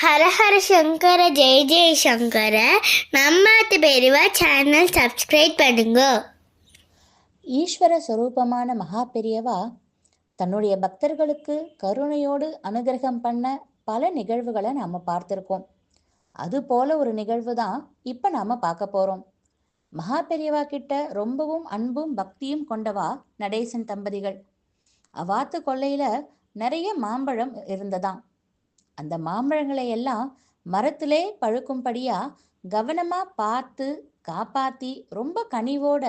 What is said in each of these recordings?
ஹரஹர சங்கர ஜெய ஜெய சங்கர நம்மாத்து பெரியவா channel subscribe பண்ணுங்க. ஈஸ்வர சுரூபமான மகா பெரியவா தன்னுடைய பக்தர்களுக்கு கருணையோடு அனுகிரகம் பண்ண பல நிகழ்வுகளை நாம் பார்த்துருக்கோம். அது போல ஒரு நிகழ்வு தான் இப்போ நாம் பார்க்க போகிறோம் மகா பெரியவா கிட்ட ரொம்பவும் அன்பும் பக்தியும் கொண்டவா நடேசன் தம்பதிகள். அவாத்து கொள்ளையில் நிறைய மாம்பழம் இருந்ததாம். அந்த மாம்பழங்களை எல்லாம் மரத்திலே பழுக்கும்படியா கவனமா பார்த்து காப்பாத்தி ரொம்ப கனிவோட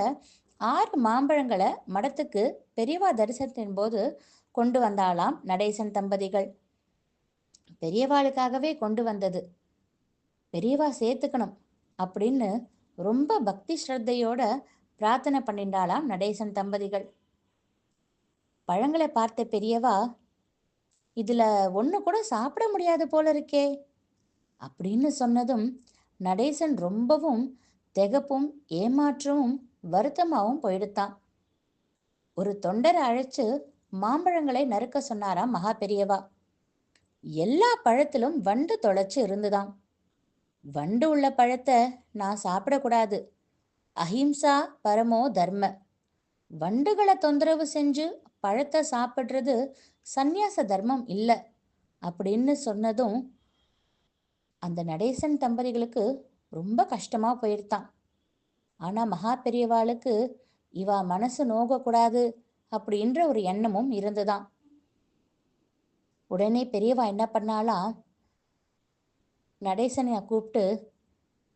ஆறு மாம்பழங்களை மடத்துக்கு பெரியவா தரிசனத்தின் போது கொண்டு வந்தாளாம் நடேசன் தம்பதிகள். பெரியவாளுக்காகவே கொண்டு வந்தது. பெரியவா சேர்த்துக்கணும் அப்படின்னு ரொம்ப பக்தி ஸ்ரத்தையோட பிரார்த்தனை பண்ணிண்டாளாம் நடேசன் தம்பதிகள். பழங்களை பார்த்த பெரியவா இதுல ஒன்று கூட சாப்பிட முடியாது போல இருக்கே அப்படின்னு சொன்னதும் நடேசன் ரொம்பவும் திகப்பும் ஏமாற்றமும் வருத்தமாகவும் போயிடுத்தான். ஒரு தொண்டரை அழைச்சு மாம்பழங்களை நறுக்க சொன்னாராம் மகா பெரியவா. எல்லா பழத்திலும் வண்டு தொலைச்சு இருந்துதான். வண்டு உள்ள பழத்தை நான் சாப்பிடக்கூடாது. அஹிம்சா பரமோ தர்ம. வண்டுகளை தொந்தரவு செஞ்சு பழத்தை சாப்பிட்றது சந்நியாச தர்மம் இல்லை அப்படின்னு சொன்னதும் அந்த நடேசன் தம்பதிகளுக்கு ரொம்ப கஷ்டமா போயிருத்தான் ஆனா மகா பெரியவாளுக்கு இவா மனசு நோகக்கூடாது அப்படின்ற ஒரு எண்ணமும் இருந்துதான். உடனே பெரியவா என்ன பண்ணாலாம் நடேசனை கூப்பிட்டு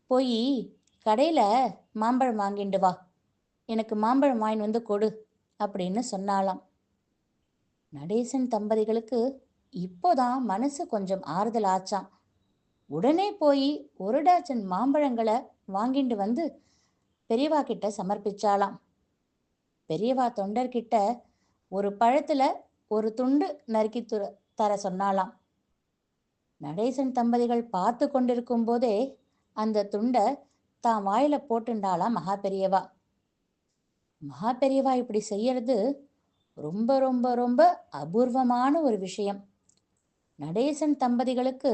போய் கடையில் மாம்பழம் வாங்கிண்டு வா. எனக்கு மாம்பழம் வாங்கின்னு வந்து கொடு அப்படின்னு சொன்னாலாம் நடேசன் தம்பதிகளுக்கு இப்போதான் மனசு கொஞ்சம் ஆறுதல் ஆச்சாம். உடனே போய் ஒரு டஜன் மாம்பழங்களை வாங்கிட்டு வந்து பெரியவா கிட்ட சமர்ப்பிச்சாலாம் பெரியவா தொண்டர்கிட்ட ஒரு பழத்துல ஒரு துண்டு நறுக்கி தர சொன்னாலாம் நடேசன் தம்பதிகள் பார்த்து கொண்டிருக்கும் போதே அந்த துண்டை தான் வாயில போட்டுண்டாளாம் மகா பெரியவா மகா பெரியவா இப்படி செய்யறது ரொம்ப ரொம்ப ரொம்ப அபூர்வமான ஒரு விஷயம். நடேசன் தம்பதிகளுக்கு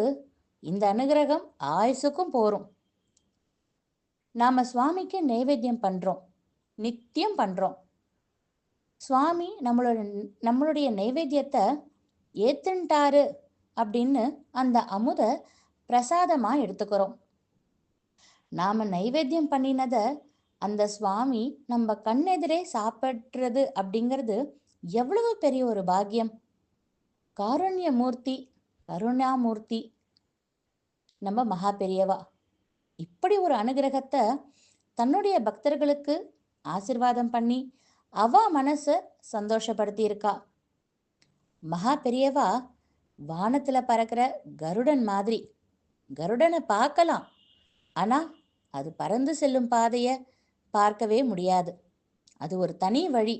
இந்த அனுகிரகம் ஆயுசுக்கும் போரும். நாம சுவாமிக்கு நைவேத்தியம் பண்றோம் நித்தியம் பண்றோம். சுவாமி நம்மளோட நம்மளுடைய நைவேத்தியத்தை ஏத்துன்ட்டாரு அப்படின்னு அந்த அமுத பிரசாதமா எடுத்துக்கிறோம். நாம நைவேத்தியம் பண்ணினத அந்த சுவாமி நம்ம கண்ணெதிரே சாப்பிட்றது அப்படிங்கிறது எவ்வளவு பெரிய ஒரு பாக்கியம்? காருண்யமூர்த்தி கருணாமூர்த்தி. நம்ம மகா பெரியவா. இப்படி ஒரு அனுகிரகத்தை தன்னுடைய பக்தர்களுக்கு ஆசிர்வாதம் பண்ணி அவ மனசை சந்தோஷப்படுத்தி இருக்கா மகா பெரியவா வானத்துல பறக்கிற கருடன் மாதிரி. கருடனை பார்க்கலாம். ஆனா அது பறந்து செல்லும் பாதைய பார்க்கவே முடியாது. அது ஒரு தனி வழி.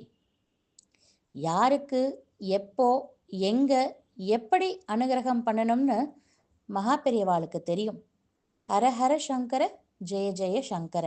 யாருக்கு எப்போ எங்க எப்படி அனுகிரகம் பண்ணணும்னு மகா பெரியவாளுக்கு தெரியும். ஹர ஹர சங்கர ஜெய ஜெய சங்கர.